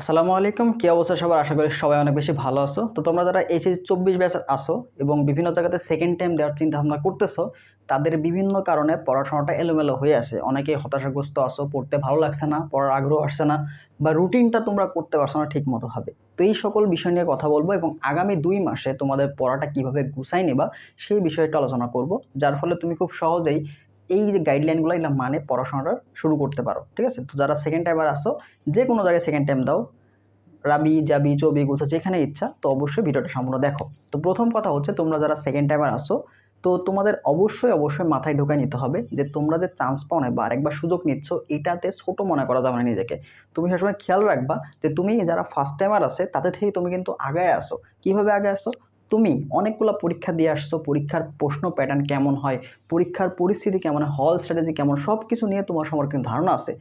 আসসালামু আলাইকুম। কি অবস্থা সবার? আশা করি সবাই অনেক বেশি ভালো আছো। তো তোমরা যারা এইচএস চব্বিশ ব্যাচ আসো এবং বিভিন্ন জায়গাতে সেকেন্ড টাইম দেওয়ার চিন্তা ভাবনা করতেছো, তাদের বিভিন্ন কারণে পড়াশোনাটা এলোমেলো হয়ে আছে। অনেকে হতাশাগ্রস্ত আসো পড়তে ভালো লাগছে না, পড়ার আগ্রহ আসছে না বা রুটিনটা তোমরা করতে পারছ না ঠিক মতো হবে তো এই সকল বিষয় নিয়ে কথা বলব এবং আগামী দুই মাসে তোমাদের পড়াটা কীভাবে গুছাই নেবা সেই বিষয়টা আলোচনা করব, যার ফলে তুমি খুব সহজেই এই যে গাইডলাইনগুলো এগুলো মানে পড়াশোনাটা শুরু করতে পারো, ঠিক আছে? তো যারা সেকেন্ড টাইমার আসো যে কোনো জায়গায় সেকেন্ড টাইম দাও, রাবি, জাবি, চবি, গুছা যেখানে ইচ্ছা, তো অবশ্যই ভিডিওটা সম্পূর্ণ দেখো। তো প্রথম কথা হচ্ছে, তোমরা যারা সেকেন্ড টাইমার আসো তো তোমাদের অবশ্যই অবশ্যই মাথায় ঢোকায় নিতে হবে যে তোমরা যে চান্স পাও না বা আরেকবার সুযোগ নিচ্ছ, এটাতে ছোট মনে করা যাবে না নিজেকে। তুমি সবসময় খেয়াল রাখবা যে তুমি যারা ফার্স্ট টাইমার আছে তাদের থেকে তুমি কিন্তু আগায় আসো। কীভাবে আগে আসো? তুমি অনেকগুলো পরীক্ষা দিয়ে আসছো, পরীক্ষার প্রশ্ন প্যাটার্ন কেমন হয়, পরীক্ষার পরিস্থিতি কেমন হয় হল স্ট্র্যাটেজি কেমন সব কিছু নিয়ে তোমার সম্পর্কে কিন্তু ধারণা আছে।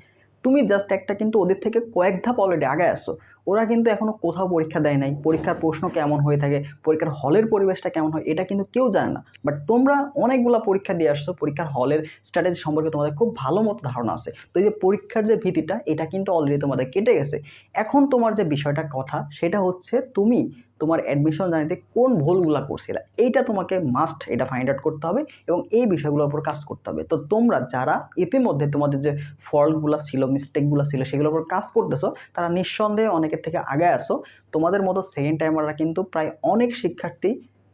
তুমি জাস্ট একটা কিন্তু ওদের থেকে কয়েক ধাপ অলরেডি আগে আসো ওরা কিন্তু এখনও কোথাও পরীক্ষা দেয় নাই, পরীক্ষার প্রশ্ন কেমন হয়ে থাকে, পরীক্ষার হলের পরিবেশটা কেমন হয়, এটা কিন্তু কেউ জানে না। বাট তোমরা অনেকগুলো পরীক্ষা দিয়ে আসছো, পরীক্ষার হলের স্ট্র্যাটেজি সম্পর্কে তোমাদের খুব ভালো মতো ধারণা আছে। তো এই যে পরীক্ষার যে ভীতিটা, এটা কিন্তু অলরেডি তোমাদের কেটে গেছে। এখন তোমার যে বিষয়টা কথা, সেটা হচ্ছে তুমি তোমার অ্যাডমিশন জানিতে কোন ভুলগুলো করছিলে? এইটা তোমাকে মাস্ট এটা ফাইন্ড আউট করতে হবে এবং এই বিষয়গুলোর উপর কাজ করতে হবে। তো তোমরা যারা ইতিমধ্যে তোমাদের যে ফল্টগুলো ছিল মিস্টেকগুলো ছিল, সেগুলোর উপর কাজ করতেছো, তারা নিঃসন্দেহে অনেকের থেকে আগে আসো। তোমাদের মতো সেকেন্ড টাইমাররা কিন্তু প্রায় অনেক শিক্ষার্থী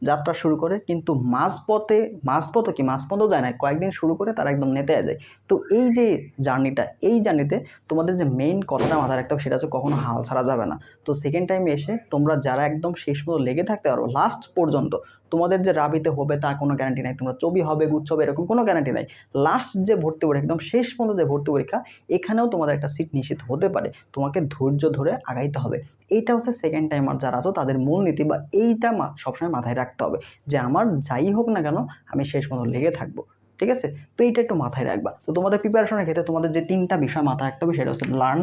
যাত্রা শুরু করে, কিন্তু মাঝপথে মাঝপথও কি মাঝপথও যায় না, কয়েকদিন শুরু করে তারা একদম নেতে যায়। তো এই যে জার্নিটা, এই জার্নিতে তোমাদের যে মেইন কথাটা মাথায় রাখতে হবে সেটা হচ্ছে কখনো হাল ছাড়া যাবে না। তো সেকেন্ড টাইমে এসে তোমরা যারা একদম শেষ মতো লেগে থাকতে পারো লাস্ট পর্যন্ত তোমাদের যে রাবিতে হবে তা কোনো গ্যারান্টি নাই। তোমরা ছবি হবে, গুচ্ছ হবে, এরকম কোনো গ্যারান্টি নাই। লাস্ট যে ভর্তি পরীক্ষা, একদম শেষ পর্যন্ত যে ভর্তি পরীক্ষা, এখানেও তোমাদের একটা সিট নিশ্চিত হতে পারে। তোমাকে ধৈর্য ধরে আগাইতে হবে। এইটা হচ্ছে সেকেন্ড টাইমার যারা আছো, তাদের মূলনীতি বা এইটা সবসময় মাথায় রাখতে হবে যে আমার যাই হোক না কেন, আমি শেষ পর্যন্ত লেগে থাকব। ঠিক আছে? তো এইটা একটু মাথায় রাখবা। তো তোমাদের প্রিপারেশনের ক্ষেত্রে তোমাদের যে তিনটা বিষয় মাথায় রাখতে হবে, সেটা হচ্ছে লার্ন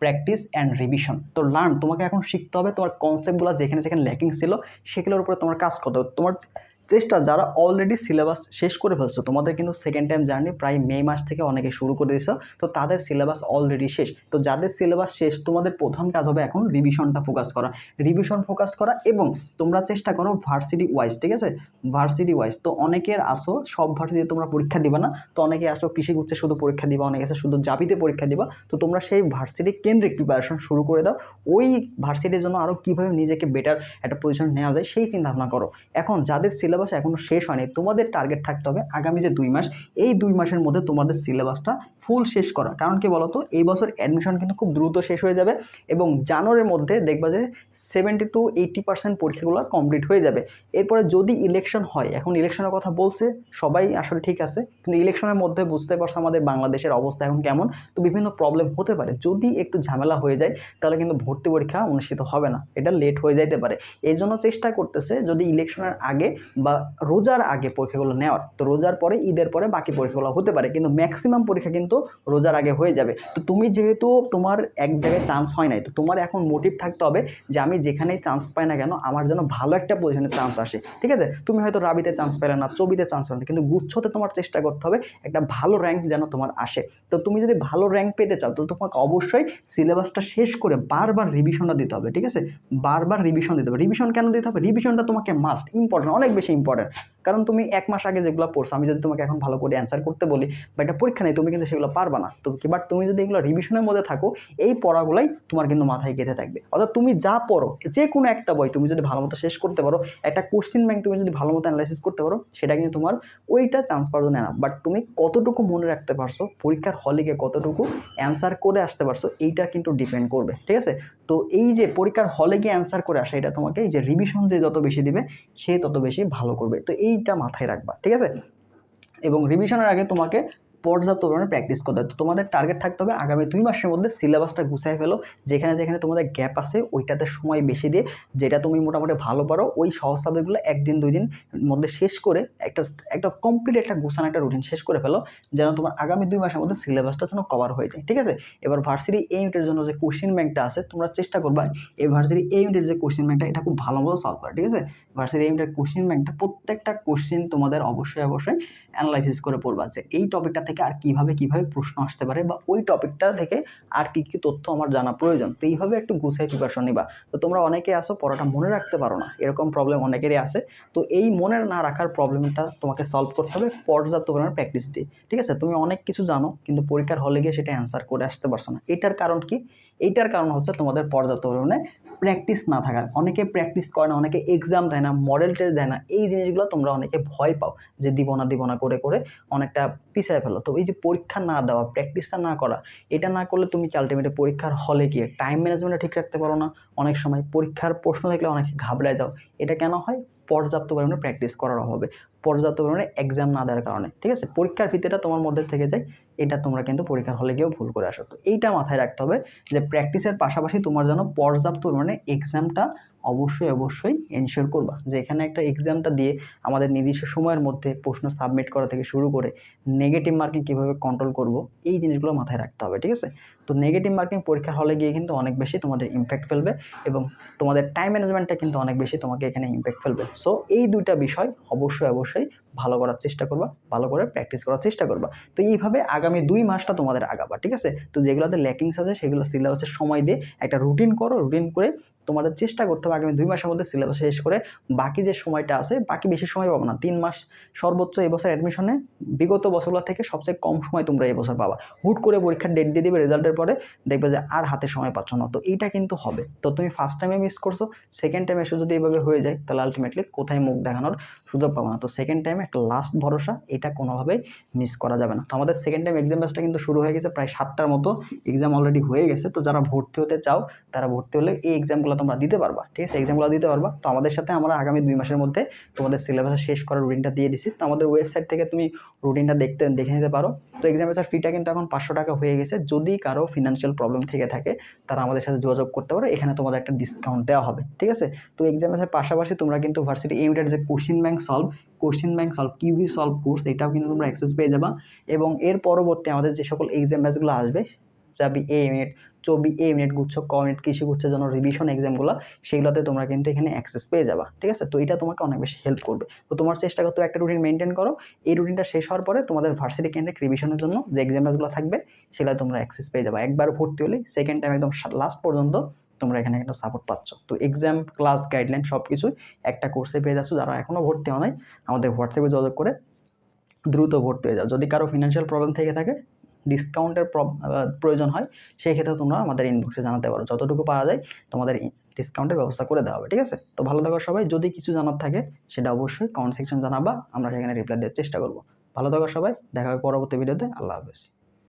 প্র্যাকটিস অ্যান্ড রিভিশন তো লার্ন তোমাকে এখন শিখতে হবে তোমার কনসেপ্টগুলো যেখানে যেখানে ল্যাকিং ছিল, সেগুলোর উপরে তোমার কাজ করতে হবে। তোমার চেষ্টা যারা অলরেডি সিলেবাস শেষ করে ফেলছো, তোমাদের কিন্তু সেকেন্ড টাইম জার্নি প্রায় মে মাস থেকে অনেকে শুরু করে দিয়েছ, তো তাদের সিলেবাস অলরেডি শেষ। তো যাদের সিলেবাস শেষ, তোমাদের প্রধান কাজ হবে এখন রিভিশনটা ফোকাস করা। রিভিশন ফোকাস করা এবং তোমরা চেষ্টা করো ভার্সিটি ওয়াইজ ঠিক আছে? ভার্সিটি ওয়াইজ তো অনেকের আসো, সব ভার্সিটিতে তোমরা পরীক্ষা দিবা না, তো অনেকে আসো কৃষি গুচ্ছে শুধু পরীক্ষা দিবা, অনেকে আসে শুধু জাবিতে পরীক্ষা দিবা, তো তোমরা সেই ভার্সিটি কেন্দ্রিক প্রিপারেশন শুরু করে দাও। ওই ভার্সিটির জন্য আরও কীভাবে নিজেকে বেটার একটা পজিশন নেওয়া যায়, সেই চিন্তা ভাবনা করো। এখন যাদের সিলেবাস এখনও শেষ হয়নি। তোমাদের টার্গেট থাকতে হবে আগামী যে দুই মাস, এই দুই মাসের মধ্যে তোমাদের সিলেবাসটা ফুল শেষ করা কারণ কি বলতো? এই বছর অ্যাডমিশন কিন্তু খুব দ্রুত শেষ হয়ে যাবে এবং জানুয়ারির মধ্যে দেখবা যে সেভেন্টি টু এইটি পার্সেন্ট পরীক্ষাগুলো কমপ্লিট হয়ে যাবে। এরপরে যদি ইলেকশন হয়, এখন ইলেকশনের কথা বলছে, সবাই আসলে ঠিক আছে, কিন্তু ইলেকশনের মধ্যে বুঝতে পারছ আমাদের বাংলাদেশের অবস্থা এখন কেমন। তো বিভিন্ন প্রবলেম হতে পারে। যদি একটু ঝামেলা হয়ে যায়, তাহলে কিন্তু ভর্তি পরীক্ষা অনুষ্ঠিত হবে না। এটা লেট হয়ে যাইতে পারে। এর জন্য চেষ্টা করতেছে যদি ইলেকশনের আগে বা রোজার আগে পরীক্ষাগুলো নেওয়ার। তো রোজার পরে, ঈদের পরে বাকি পরীক্ষাগুলো হতে পারে, কিন্তু ম্যাক্সিমাম পরীক্ষা কিন্তু রোজার আগে হয়ে যাবে। তো তুমি যেহেতু তোমার এক জায়গায় চান্স হয় নাই, তো তোমার এখন মোটিভ থাকতে হবে যে আমি যেখানেই চান্স পাই না কেন, আমার যেন ভালো একটা পজিশনে চান্স আসে। ঠিক আছে? তুমি হয়তো রাবিতে চান্স পেলে না ছবিতে চান্স পেলে না, কিন্তু গুচ্ছতে তোমার চেষ্টা করতে হবে একটা ভালো র্যাঙ্ক যেন তোমার আসে। তো তুমি যদি ভালো র্যাঙ্ক পেতে চাও, তো তোমাকে অবশ্যই সিলেবাসটা শেষ করে বারবার রিভিশনটা দিতে হবে, ঠিক আছে? বারবার রিভিশন দিতে হবে। রিভিশন কেন দিতে হবে? রিভিশনটা তোমাকে মাস্ট ইম্পর্টেন্ট অনেক বেশি ইম্পর্টেন্ট কারণ তুমি এক মাস আগে যেগুলো পড়ছো, আমি যদি তোমাকে এখন ভালো করে অ্যান্সার করতে বলি, বা একটা পরীক্ষা নেই, তুমি কিন্তু সেগুলো পারবা না। তো বাট তুমি যদি এগুলো রিভিশনের মধ্যে থাকো, এই পড়াগুলাই তোমার কিন্তু মাথায় গেঁথে থাকবে। অর্থাৎ তুমি যা পড়ো যে কোনো একটা বই তুমি যদি ভালো মতো শেষ করতে পারো, একটা কোশ্চিন ব্যাংক তুমি যদি ভালো মতো অ্যানালাইসিস করতে পারো, সেটা কিন্তু তোমার ওইটা চান্স পাওয়ার জন্য না। বাট তুমি কতটুকু মনে রাখতে পারছ, পরীক্ষার হলে গিয়ে কতটুকু অ্যান্সার করে আসতে পারছ, এইটা কিন্তু ডিপেন্ড করবে, ঠিক আছে? তো এই যে পরীক্ষার হলে গিয়ে অ্যান্সার করে আসা, এটা তোমাকে এই যে রিভিশন যে যত বেশি দিবে, সে তত বেশি ভালো করবে। তো এইটা মাথায় রাখবা ঠিক আছে? এবং রিভিশনের আগে তোমাকে পর্যাপ্ত পরিমাণে প্র্যাকটিস করতে তো তোমাদের টার্গেট থাকতে হবে আগামী দুই মাসের মধ্যে সিলেবাসটা গুছাই ফেলো, যেখানে যেখানে তোমাদের গ্যাপ আছে, ওইটাতে সময় বেশি দিয়ে যেটা তুমি মোটামুটি ভালো পারো, ওই সহজ সাবজেক্টগুলো একদিন, দুই দিন মধ্যে শেষ করে একটা একটা কমপ্লিট একটা গুছানো একটা রুটিন শেষ করে ফেলো, যেন তোমার আগামী দুই মাসের মধ্যে সিলেবাসটা যেন কভার হয়ে যায়, ঠিক আছে? এবার ভার্সিটি এই ইউনিটের জন্য যে কোশ্চেন ব্যাংকটা আছে, তোমরা চেষ্টা করবা, এই ভার্সিটি এই ইউনিটের যে কোশ্চেন ব্যাংকটা এটা খুব ভালো মতো সলভ করা, ঠিক আছে? ভার্সিটি এই ইউনিটের কোশ্চেন ব্যাংকটা প্রত্যেকটা কোশ্চেন তোমাদের অবশ্যই অবশ্যই অ্যানালাইসিস করে পড়বা যে এই টপিকটা থেকে আর কীভাবে কীভাবে প্রশ্ন আসতে পারে বা ওই টপিকটা থেকে আর কি কি তথ্য আমার জানা প্রয়োজন। তো এইভাবে একটু গুছাই প্রিপারেশন নিবা। তো তোমরা অনেকে আসো পড়াটা মনে রাখতে পারো না। এরকম প্রবলেম অনেকেরই আছে। তো এই মনে না রাখার প্রবলেমটা তোমাকে সলভ করতে হবে পর্যাপ্ত পরিমাণে প্র্যাকটিস দিয়ে। ঠিক আছে? তুমি অনেক কিছু জানো, কিন্তু পরীক্ষার হলে গিয়ে সেটা অ্যান্সার করে আসতে পারছ না। এটার কারণ কি? এইটার কারণ হচ্ছে তোমাদের পর্যাপ্ত পরিমাণে প্র্যাকটিস না থাকার অনেকে প্র্যাকটিস করে না, অনেকে এক্সাম দেয় না মডেল টেস্ট দেয় না। এই জিনিসগুলো তোমরা অনেকে ভয় পাও যে দিব না দিব না। করে করে অনেকটা পিছিয়ে ফেলো। তো এই যে পরীক্ষা না দেওয়া প্র্যাকটিসটা না করা, এটা না করলে তুমি কি পরীক্ষার হলে গিয়ে টাইম ম্যানেজমেন্টটা ঠিক রাখতে পারো না? অনেক সময় পরীক্ষার প্রশ্ন দেখলে অনেক ঘাবড়ে যাও। এটা কেন হয়? পর্যাপ্ত পরিমাণে প্র্যাকটিস করার অভাবে। পর্যাপ্ত পরিমাণে এক্সাম না দেওয়ার কারণে, ঠিক আছে? পরীক্ষার ভিত্তিটা তোমার মধ্যে থেকে যায়, এটা তোমরা কিন্তু পরীক্ষার হলে গিয়েও ভুল করে আসো। তো এইটা মাথায় রাখতে হবে যে প্র্যাকটিসের পাশাপাশি তোমার যেন পর্যাপ্ত পরিমাণে এক্সামটা অবশ্যই অবশ্যই এনশিওর করবা। যে এখানে একটা এক্সামটা দিয়ে আমাদের নির্দিষ্ট সময়ের মধ্যে প্রশ্ন সাবমিট করা থেকে শুরু করে নেগেটিভ মার্কিং কীভাবে কন্ট্রোল করব, এই জিনিসগুলো মাথায় রাখতে হবে, ঠিক আছে? তো নেগেটিভ মার্কিং পরীক্ষার হলে গিয়ে কিন্তু অনেক বেশি তোমাদের ইম্প্যাক্ট ফেলবে এবং তোমাদের টাইম ম্যানেজমেন্টটা কিন্তু অনেক বেশি তোমাকে এখানে ইম্প্যাক্ট ফেলবে। সো এই দুইটা বিষয় অবশ্যই অবশ্যই хороший, ভালো করার চেষ্টা করবা, ভালো করে প্র্যাকটিস করার চেষ্টা করবা। তো এইভাবে আগামী দুই মাসটা তোমাদের আগাবা, ঠিক আছে? তো যেগুলোতে ল্যাকিংস আছে, সেগুলো সিলেবাসের সময় দিয়ে একটা রুটিন করো রুটিন করে তোমাদের চেষ্টা করতে হবে আগামী দুই মাসের মধ্যে সিলেবাস শেষ করে বাকি যে সময়টা আছে, বাকি বেশি সময় পাবো না। তিন মাস সর্বোচ্চ এবছর অ্যাডমিশনে বিগত বছরগুলো থেকে সবচেয়ে কম সময় তোমরা এবছর পাবা। হুট করে পরীক্ষার ডেট দিয়ে দিবে রেজাল্টের পরে দেখবে যে আর হাতে সময় পাচ্ছ না। তো এইটা কিন্তু হবে। তো তুমি ফার্স্ট টাইমে মিস করছ সেকেন্ড টাইম এসে যদি এভাবে হয়ে যায়, তাহলে আলটিমেটলি কোথায় মুখ দেখানোর সুযোগ পাবো না। তো সেকেন্ড টাইমে একটা লাস্ট ভরসা, এটা কোনোভাবেই মিস করা যাবে না। তো আমাদের সেকেন্ড টাইম এক্সাম ব্যাচটা কিন্তু শুরু হয়ে গেছে প্রায় সাতটার মতো এক্সাম অলরেডি হয়ে গেছে। তো যারা ভর্তি হতে চাও, তারা ভর্তি হলে এই এক্সামগুলো তোমরা দিতে পারবা, ঠিক আছে? এক্সামগুলো দিতে পারবা। তো আমাদের সাথে আমরা আগামী দুই মাসের মধ্যে তোমাদের সিলেবাস শেষ করার রুটিনটা দিয়ে দিছি। তো আমাদের ওয়েবসাইট থেকে তুমি রুটিনটা দেখতে, দেখে নিতে পারো। তো এক্সাম ফিটা কিন্তু এখন পাঁচশো টাকা হয়ে গেছে। যদি কারও ফিনান্সিয়াল প্রবলেম থেকে থাকে, তারা আমাদের সাথে যোগাযোগ করতে পারো। এখানে তোমাদের একটা ডিসকাউন্ট দেওয়া হবে, ঠিক আছে? তো এক্সাম পাশাপাশি তোমরা কিন্তু ভার্সিটি এমিটের যে question bank solve question bank solve QB solve course এটাও কিন্তু তোমরা অ্যাক্সেস পেয়ে যাবা। এবং এর পরবর্তী আমাদের যে সকল এক্সাম ব্যাচগুলো আসবে চাবি এ মিনিট চবি এ মিনিট গুচ্ছ ক মিনিট কৃষি গুচ্ছের জন্য রিভিশন এক্সামগুলো সেগুলোতে তোমরা কিন্তু এখানে অ্যাক্সেস পেয়ে যাবা, ঠিক আছে? তো এটা তোমাকে অনেক বেশি হেল্প করবে। তো তোমার চেষ্টা করতে একটা রুটিন মেনটেন করো। এই রুটিনটা শেষ হওয়ার পরে তোমাদের ভার্সিটি ক্যান্ডিডেট রিভিশনের জন্য যে এক্সাম ব্যাচগুলো থাকবে, সেগুলো তোমরা অ্যাক্সেস পেয়ে যাবা। একবার ভর্তি হলে সেকেন্ড টাইম একদম লাস্ট পর্যন্ত তোমরা এখানে একটা সাপোর্ট পাচ্ছ। তো এক্সাম ক্লাস গাইডলাইন সব কিছুই একটা কোর্সে পেয়ে যাচ্ছ, যারা এখনও ভর্তি হয় নাই, আমাদের হোয়াটসঅ্যাপে যোগাযোগ করে দ্রুত ভর্তি হয়ে যাও। যদি কারও ফিনান্সিয়াল প্রবলেম থেকে থাকে ডিসকাউন্টের প্রয়োজন হয় সেই ক্ষেত্রে তোমরা আমাদের ইনবক্সে জানাতে পারো। যতটুকু পারা যায়, তোমাদের ডিসকাউন্টের ব্যবস্থা করে দেওয়া হবে, ঠিক আছে? তো ভালো থাকো সবাই। যদি কিছু জানার থাকে, সেটা অবশ্যই কমেন্ট সেকশন জানাবা, আমরা সেখানে রিপ্লাই দেওয়ার চেষ্টা করব। ভালো থাকো সবাই, দেখা হবে পরবর্তী ভিডিওতে আল্লাহ হাফেজ।